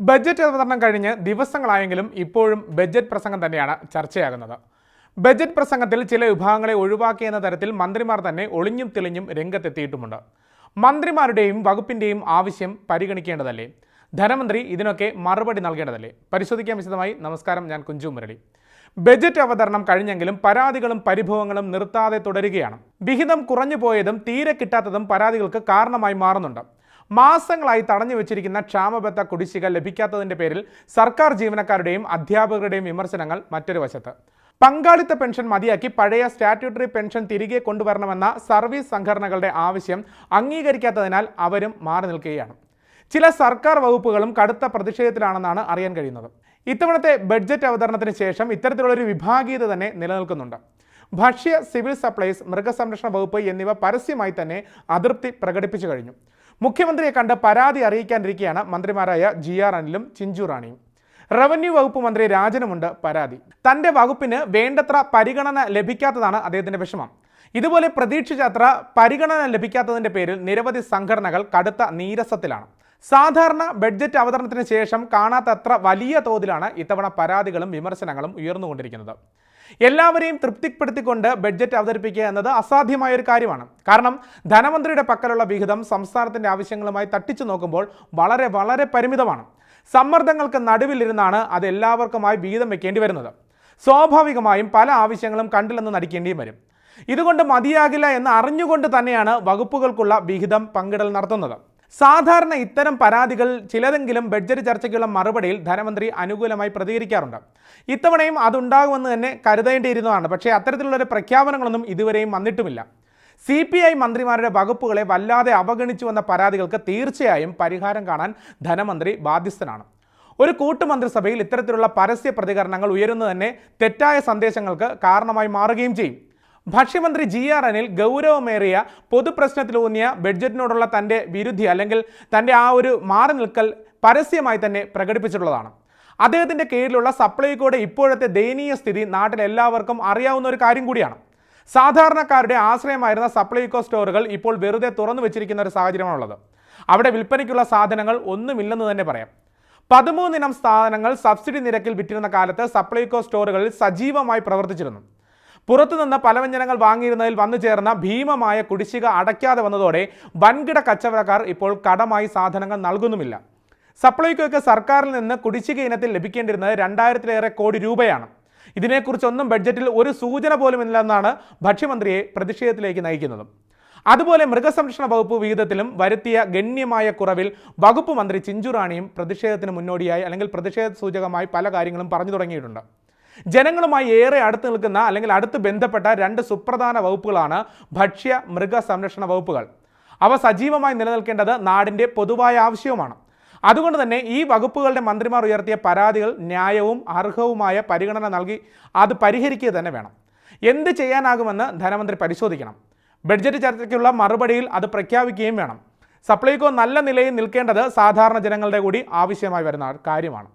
Budget അവതരണം കഴിഞ്ഞ് ദിവസങ്ങളായെങ്കിലും ഇപ്പോഴും ബജറ്റ് പ്രസംഗം തന്നെയാണ് ചർച്ചയാകുന്നത്. ബജറ്റ് പ്രസംഗത്തിൽ ചില വിഭാഗങ്ങളെ ഒഴിവാക്കിയെന്ന തരത്തിൽ മന്ത്രിമാർ തന്നെ ഒളിഞ്ഞും തെളിഞ്ഞും രംഗത്തെത്തിയിട്ടുമുണ്ട്. മന്ത്രിമാരുടെയും വകുപ്പിന്റെയും ആവശ്യം പരിഗണിക്കേണ്ടതല്ലേ? ധനമന്ത്രി ഇതിനൊക്കെ മറുപടി നൽകേണ്ടതല്ലേ? പരിശോധിക്കാൻ വിശദമായി. നമസ്കാരം ഞാൻ കുഞ്ചു മുരളി. ബജറ്റ് അവതരണം കഴിഞ്ഞെങ്കിലും പരാതികളും പരിഭവങ്ങളും നിർത്താതെ തുടരുകയാണ്. വിഹിതം കുറഞ്ഞു പോയതും തീരെ കിട്ടാത്തതും പരാതികൾക്ക് കാരണമായി മാറുന്നുണ്ട്. മാസങ്ങളായി തടഞ്ഞു വെച്ചിരിക്കുന്ന ക്ഷാമബത്ത കുടിശ്ശിക ലഭിക്കാത്തതിന്റെ പേരിൽ സർക്കാർ ജീവനക്കാരുടെയും അധ്യാപകരുടെയും വിമർശനങ്ങൾ മറ്റൊരു വശത്ത്. പങ്കാളിത്ത പെൻഷൻ മതിയാക്കി പഴയ സ്റ്റാറ്റ്യൂട്ടറി പെൻഷൻ തിരികെ കൊണ്ടുവരണമെന്ന സർവീസ് സംഘടനകളുടെ ആവശ്യം അംഗീകരിക്കാത്തതിനാൽ അവരും മാറി നിൽക്കുകയാണ്. ചില സർക്കാർ വകുപ്പുകളും കടുത്ത പ്രതിഷേധത്തിലാണെന്നാണ് അറിയാൻ കഴിയുന്നത്. ഇത്തവണത്തെ ബഡ്ജറ്റ് അവതരണത്തിന് ശേഷം ഇത്തരത്തിലുള്ളൊരു വിഭാഗീയത തന്നെ നിലനിൽക്കുന്നുണ്ട്. ഭക്ഷ്യ സിവിൽ സപ്ലൈസ് മൃഗസംരക്ഷണ വകുപ്പ് എന്നിവ പരസ്യമായി തന്നെ അതൃപ്തി പ്രകടിപ്പിച്ചു കഴിഞ്ഞു. മുഖ്യമന്ത്രിയെ കണ്ട് പരാതി അറിയിക്കാനിരിക്കെയാണ് മന്ത്രിമാരായ ജി ആർ അനിലും ചിഞ്ചു റാണിയും. റവന്യൂ വകുപ്പ് മന്ത്രി രാജനുമുണ്ട് പരാതി. തന്റെ വകുപ്പിന് വേണ്ടത്ര പരിഗണന ലഭിക്കാത്തതാണ് അദ്ദേഹത്തിന്റെ വിഷമം. ഇതുപോലെ പ്രതീക്ഷിച്ചത്ര പരിഗണന ലഭിക്കാത്തതിന്റെ പേരിൽ നിരവധി സംഘടനകൾ കടുത്ത നീരസത്തിലാണ്. സാധാരണ ബഡ്ജറ്റ് അവതരണത്തിന് ശേഷം കാണാത്തത്ര വലിയ തോതിലാണ് ഇത്തവണ പരാതികളും വിമർശനങ്ങളും ഉയർന്നുകൊണ്ടിരിക്കുന്നത്. എല്ലാവരെയും തൃപ്തിപ്പെടുത്തിക്കൊണ്ട് ബഡ്ജറ്റ് അവതരിപ്പിക്കുക എന്നത് അസാധ്യമായ ഒരു കാര്യമാണ്. കാരണം ധനമന്ത്രിയുടെ പക്കലുള്ള വിഹിതം സംസ്ഥാനത്തിന്റെ ആവശ്യങ്ങളുമായി തട്ടിച്ചു നോക്കുമ്പോൾ വളരെ വളരെ പരിമിതമാണ്. സമ്മർദ്ദങ്ങൾക്ക് നടുവിലിരുന്നാണ് അത് എല്ലാവർക്കുമായി വീതം വെക്കേണ്ടി വരുന്നത്. സ്വാഭാവികമായും പല ആവശ്യങ്ങളും കണ്ടില്ലെന്ന് നടിക്കേണ്ടിയും വരും. ഇതുകൊണ്ട് മതിയാകില്ല എന്ന് അറിഞ്ഞുകൊണ്ട് തന്നെയാണ് വകുപ്പുകൾക്കുള്ള വിഹിതം പങ്കിടൽ നടത്തുന്നത്. സാധാരണ ഇത്തരം പരാതികൾ ചിലതെങ്കിലും ബഡ്ജറ്റ് ചർച്ചയ്ക്കുള്ള മറുപടിയിൽ ധനമന്ത്രി അനുകൂലമായി പ്രതികരിക്കാറുണ്ട്. ഇത്തവണയും അതുണ്ടാകുമെന്ന് തന്നെ കരുതേണ്ടിയിരുന്നതാണ്. പക്ഷേ അത്തരത്തിലുള്ള ഒരു പ്രഖ്യാപനങ്ങളൊന്നും ഇതുവരെയും വന്നിട്ടുമില്ല. സി പി ഐ മന്ത്രിമാരുടെ വകുപ്പുകളെ വല്ലാതെ അവഗണിച്ചു വന്ന പരാതികൾക്ക് തീർച്ചയായും പരിഹാരം കാണാൻ ധനമന്ത്രി ബാധ്യസ്ഥനാണ്. ഒരു കൂട്ടുമന്ത്രിസഭയിൽ ഇത്തരത്തിലുള്ള പരസ്യ പ്രതികരണങ്ങൾ ഉയരുന്നത് തന്നെ തെറ്റായ സന്ദേശങ്ങൾക്ക് കാരണമായി മാറുകയും ചെയ്യും. ഭക്ഷ്യമന്ത്രി ജി ആർ അനിൽ ഗൗരവമേറിയ പൊതുപ്രശ്നത്തിലൂന്നിയ ബഡ്ജറ്റിനോടുള്ള തന്റെ വിരുദ്ധി അല്ലെങ്കിൽ തന്റെ ആ ഒരു മാറി നിൽക്കൽ പരസ്യമായി തന്നെ പ്രകടിപ്പിച്ചിട്ടുള്ളതാണ്. അദ്ദേഹത്തിന്റെ കീഴിലുള്ള സപ്ലൈകോയുടെ ഇപ്പോഴത്തെ ദയനീയ സ്ഥിതി നാട്ടിലെല്ലാവർക്കും അറിയാവുന്ന ഒരു കാര്യം കൂടിയാണ്. സാധാരണക്കാരുടെ ആശ്രയമായിരുന്ന സപ്ലൈകോ സ്റ്റോറുകൾ ഇപ്പോൾ വെറുതെ തുറന്നു വെച്ചിരിക്കുന്ന ഒരു സാഹചര്യമാണുള്ളത്. അവിടെ വിൽപ്പനയ്ക്കുള്ള സാധനങ്ങൾ ഒന്നുമില്ലെന്ന് തന്നെ പറയാം. പതിമൂന്നിനം സാധനങ്ങൾ സബ്സിഡി നിരക്കിൽ വിറ്റിരുന്ന കാലത്ത് സപ്ലൈകോ സ്റ്റോറുകളിൽ സജീവമായി പ്രവർത്തിച്ചിരുന്നു. പുറത്തുനിന്ന് പലവ്യഞ്ജനങ്ങൾ വാങ്ങിയിരുന്നതിൽ വന്നു ചേർന്ന ഭീമമായ കുടിശ്ശിക അടയ്ക്കാതെ വന്നതോടെ വൻകിട കച്ചവടക്കാർ ഇപ്പോൾ കടമായി സാധനങ്ങൾ നൽകുന്നുമില്ല. സപ്ലൈകോയ്ക്ക് സർക്കാരിൽ നിന്ന് കുടിശ്ശിക ഇനത്തിൽ ലഭിക്കേണ്ടിരുന്നത് രണ്ടായിരത്തിലേറെ കോടി രൂപയാണ്. ഇതിനെക്കുറിച്ചൊന്നും ബഡ്ജറ്റിൽ ഒരു സൂചന പോലും ഇല്ലെന്നാണ് ഭക്ഷ്യമന്ത്രിയെ പ്രതിഷേധത്തിലേക്ക് നയിക്കുന്നത്. അതുപോലെ മൃഗസംരക്ഷണ വകുപ്പ് വിഹിതത്തിലും വരുത്തിയ ഗണ്യമായ കുറവിൽ വകുപ്പ് മന്ത്രി ചിഞ്ചുറാണിയും പ്രതിഷേധത്തിന് മുന്നോടിയായി അല്ലെങ്കിൽ പ്രതിഷേധ സൂചകമായി പല കാര്യങ്ങളും പറഞ്ഞു തുടങ്ങിയിട്ടുണ്ട്. ജനങ്ങളുമായി ഏറെ അടുത്ത് നിൽക്കുന്ന അല്ലെങ്കിൽ അടുത്ത് ബന്ധപ്പെട്ട രണ്ട് സുപ്രധാന വകുപ്പുകളാണ് ഭക്ഷ്യ മൃഗ സംരക്ഷണ വകുപ്പുകൾ. അവ സജീവമായി നിലനിൽക്കേണ്ടത് നാടിന്റെ പൊതുവായ ആവശ്യവുമാണ്. അതുകൊണ്ട് തന്നെ ഈ വകുപ്പുകളുടെ മന്ത്രിമാർ ഉയർത്തിയ പരാതികൾ ന്യായവും അർഹവുമായ പരിഗണന നൽകി അത് പരിഹരിക്കുക തന്നെ വേണം. എന്ത് ചെയ്യാനാകുമെന്ന് ധനമന്ത്രി പരിശോധിക്കണം. ബഡ്ജറ്റ് ചർച്ചയ്ക്കുള്ള മറുപടിയിൽ അത് പ്രഖ്യാപിക്കുകയും വേണം. സപ്ലൈകോ നല്ല നിലയിൽ നിൽക്കേണ്ടത് സാധാരണ ജനങ്ങളുടെ കൂടി ആവശ്യമായി വരുന്ന കാര്യമാണ്.